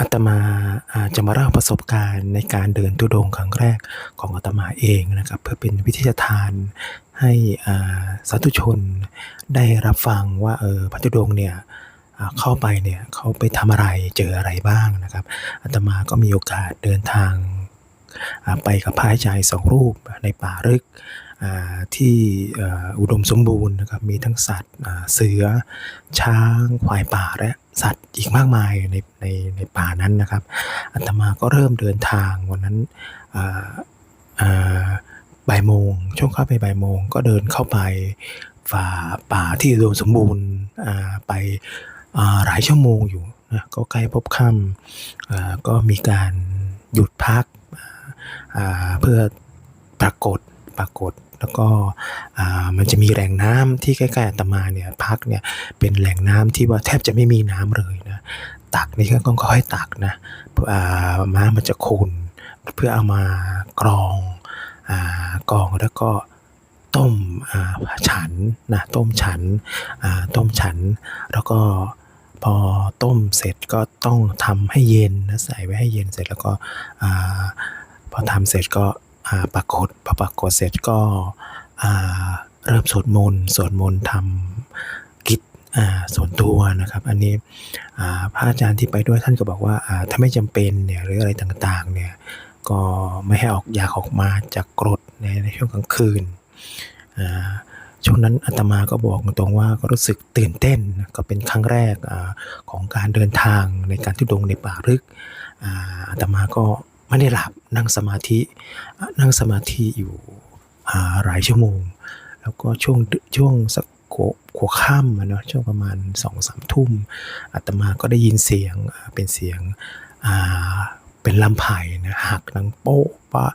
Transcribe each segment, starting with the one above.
อาตมาอาจะมาเล่าประสบการณ์ในการเดินทุดงค์ครั้งแรกของอาตมาเองนะครับ เพื่อเป็นวิทยาทานให้สาธุชนได้รับฟังว่าเออพระทุดงเนี่ยเข้าไปเนี่ยเขาไปทำอะไรเจออะไรบ้างนะครับอาตมาก็มีโอกาสเดินทาง ไปกับพระอาจารย์สองรูปในป่าลึกที่อุดมสมบูรณ์นะครับมีทั้งสัตว์เสือ ช้างควายป่าและสัตว์อีกมากมายในในในป่านั้นนะครับอาตมาก็เริ่มเดินทางวันนั้นบ่ายโมงช่วงเข้าไปบ่ายโมงก็เดินเข้าไปฝ่าป่าที่อุดมสมบูรณ์ไปหลายชั่วโมงอยู่นะก็ใกล้พบค่ำก็มีการหยุดพัก เพื่อปรากฏปรากฏแล้วก็มันจะมีแหล่งน้ำที่ใกล้ๆอาตมาเนี่ยพักเนี่ยเป็นแหล่งน้ำที่ว่าแทบจะไม่มีน้ำเลยนะตักนี่ก็ต้องค่อยตักนะอ่าม้ามันจะคูนเพื่อเอามากรองอกรองแล้วก็ต้มฉันนะต้มฉันต้มฉัน แล้วก็พอต้มเสร็จก็ต้องทำให้เย็นนะใส่ไว้ให้เย็นเสร็จแล้วก็ ทำเสร็จก็ปรากฏพอปรากฏเสร็จก็เริ่มสวดมนต์สวดมนต์ทำกิจส่วนตัวนะครับ อันนี้พระอาจารย์ที่ไปด้วยท่านก็บอกว่าถ้าไม่จำเป็นเนี่ยหรืออะไรต่างๆเนี่ยก็ไม่ให้ออกอยากออกมาจากกรดในในช่วงกลางคืนช่วงนั้นอาตมาก็บอกตรงๆว่าก็รู้สึกตื่นเต้นก็เป็นครั้งแรกอของการเดินทางในการทุดงในป่าลึกอาตมาก็ ไม่ได้หลับนั่งสมาธิ นั่งสมาธิอยู่หลายชั่วโมง แล้วก็ช่วงช่วงสักหัวค่ำอะเนาะช่วงประมาณสองสามทุ่มอาตมาก็ได้ยินเสียงเป็นเสียงเป็นลำไผ่นะหักดังโป๊ะปะ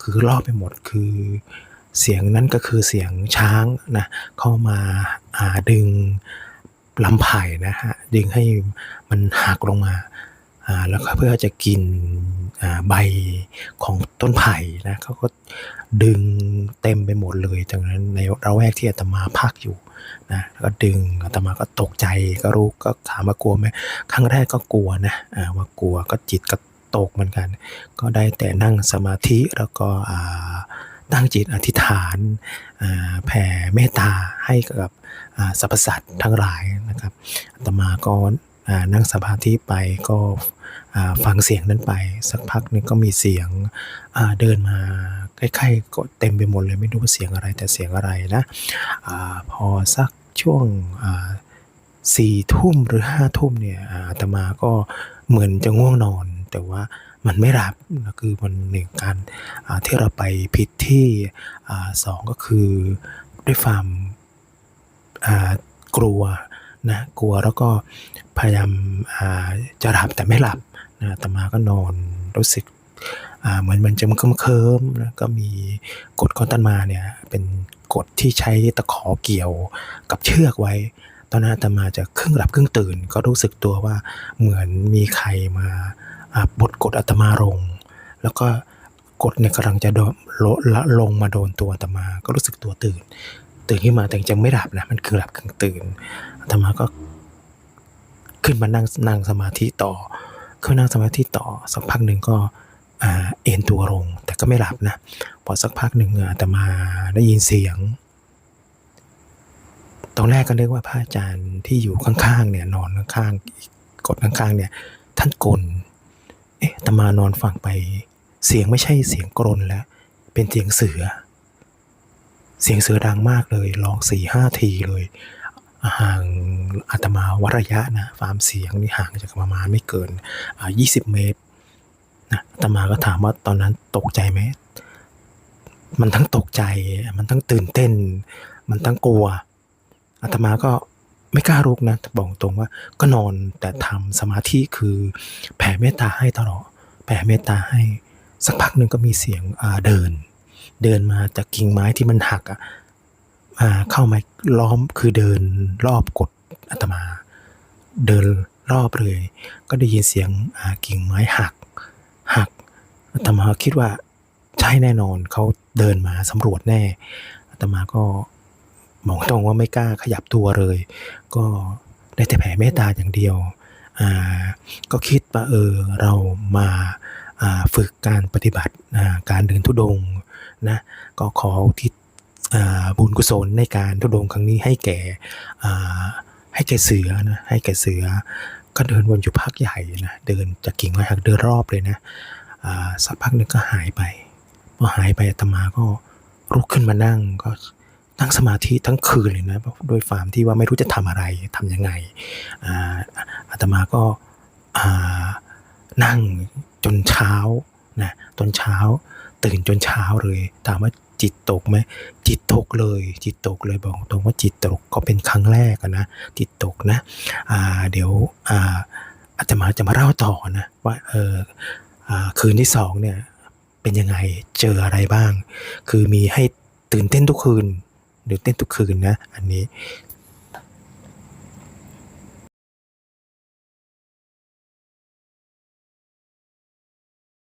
คือรอบไปหมดคือเสียงนั้นก็คือเสียงช้างนะเข้ามาาดึงลำไผ่นะฮะดึงให้มันหักลงมา แล้วก็เพื่อจะกินใบของต้นไผ่นะเขาก็ดึงเต็มไปหมดเลยดังนั้นในระแวกที่อาตมาพักอยู่นะก็ดึงอาตมาก็ตกใจก็รู้ก็ถามว่ากลัวไหมครั้งแรกก็กลัวนะอาว่ากลัวก็จิตก็ตกเหมือนกัน ก็ได้แต่นั่งสมาธิแล้วก็ตั้งจิตอธิษฐานแผ่เมตตาให้กับสรรพสัตว์ทั้งหลายนะครับอาตมาก็ นั่งสมาธิไปก็ฟังเสียงนั้นไป สักพักนึงก็มีเสียงเดินมาใกล้ๆก็เต็มไปหมดเลยไม่รู้ว่าเสียงอะไรแต่เสียงอะไรนะอพอสักช่วงสี่ทุ่มหรือห้าทุ่มเนี่ยอาตมาก็เหมือนจะง่วงนอน แต่ว่ามันไม่หลับนะคือมันหนึ่งการที่เราไปผิดที่อสองก็คือด้วยความกลัว นะกลัวแล้วก็พยายามอ่าจะหลับแต่ไม่หลับนะอาตมาก็นอนรู้สึกอ่าเหมือนมันจะมันเคิมๆนะก็มีกฎของอาตมาเนี่ยเป็นกฎที่ใช้ตะขอเกี่ยวกับเชือกไว้ ตอนนั้นอาตมาจะครึ่งหลับครึ่งตื่น ก็รู้สึกตัวว่าเหมือนมีใครมาอ่าบดกดอาตมาลง แล้วก็กดเนี่ยกำลังจะโดนลละลงมาโดนตัวอาตมา ก็รู้สึกตัวตื่น ตื่นขึ้นมาแต่ยังไม่หลับนะมันคือหลับกึ่งตื่นอาตมาก็ขึ้นมานั่งนั่งสมาธิต่อขึ้นนั่งสมาธิต่อสักพักหนึ่งก็เอ็นตัวลงแต่ก็ไม่หลับนะพอสักพักหนึ่งอาตมาได้ยินเสียงตอนแรกก็นึกว่าพระอาจารย์ที่อยู่ข้างๆเนี่ยนอนข้างๆกดข้างๆเนี่ยท่านกลนเอ๊ะตมานอนฟังไป เสียงไม่ใช่เสียงกรนแล้ว เป็นเสียงเสือ เสียงเสือดังมากเลยร้องสี่ห้าทีเลยห่างอาตมาวัระยะนะฟาร์มเสียงนี่ห่างจากประมาณไม่เกินยี่สิบเมตรนะอาตมาก็ถามว่าตอนนั้นตกใจไหมมันทั้งตกใจ มันทั้งตื่นเต้น มันทั้งกลัวอาตมาก็ไม่กล้าลุกนะบอกตรงว่าก็นอนแต่ทำสมาธิคือแผ่เมตตาให้ตลอดแผ่เมตตาให้สักพักหนึ่งก็มีเสียงเดิน เดินมาจากกิ่งไม้ที่มันหักอะอ่าเข้ามาล้อมคือเดินรอบกดอาตมา เดินรอบเลย ก็ได้ยินเสียงกิ่งไม้หัก หักอาตมาคิดว่าใช่แน่นอนเขาเดินมาสำรวจแน่อาตมาก็บอกตรงว่าไม่กล้าขยับตัวเลย ก็ได้แต่แผ่เมตตาอย่างเดียวก็คิดว่าเออเรามาฝึกการปฏิบัติการเดินธุดง นะก็ขอทิศอ่บุญกุศลในการธุดงค์ครั้งนี้ให้แก่ให้แก่เสือนะให้แก่เสือก็เดินวนอยู่พักใหญ่นะเดินจากกิ่งไม้หักเดินรอบเลยนะสักพักหนึ่งก็หายไปพอหายไปอาตมาก็ลุกขึ้นมานั่งก็นั่งสมาธิทั้งคืนเลยนะด้วยความที่ว่าไม่รู้จะทำอะไรทำยังไงอาตมาก็านั่งจนเช้านะจนเช้า ตื่นจนเช้าเลย ถามว่าจิตตกไหมจิตตกเลย จิตตกเลยบอกตรงว่าจิตตกก็เป็นครั้งแรกนะ จิตตกนะอ่าเดี๋ยวอ่าอาตมาจะมาเล่าต่อนะว่าเออคืนที่2เนี่ยเป็นยังไงเจออะไรบ้าง คือมีให้ตื่นเต้นทุกคืนตื่นเต้นทุกคืนนะ อันนี้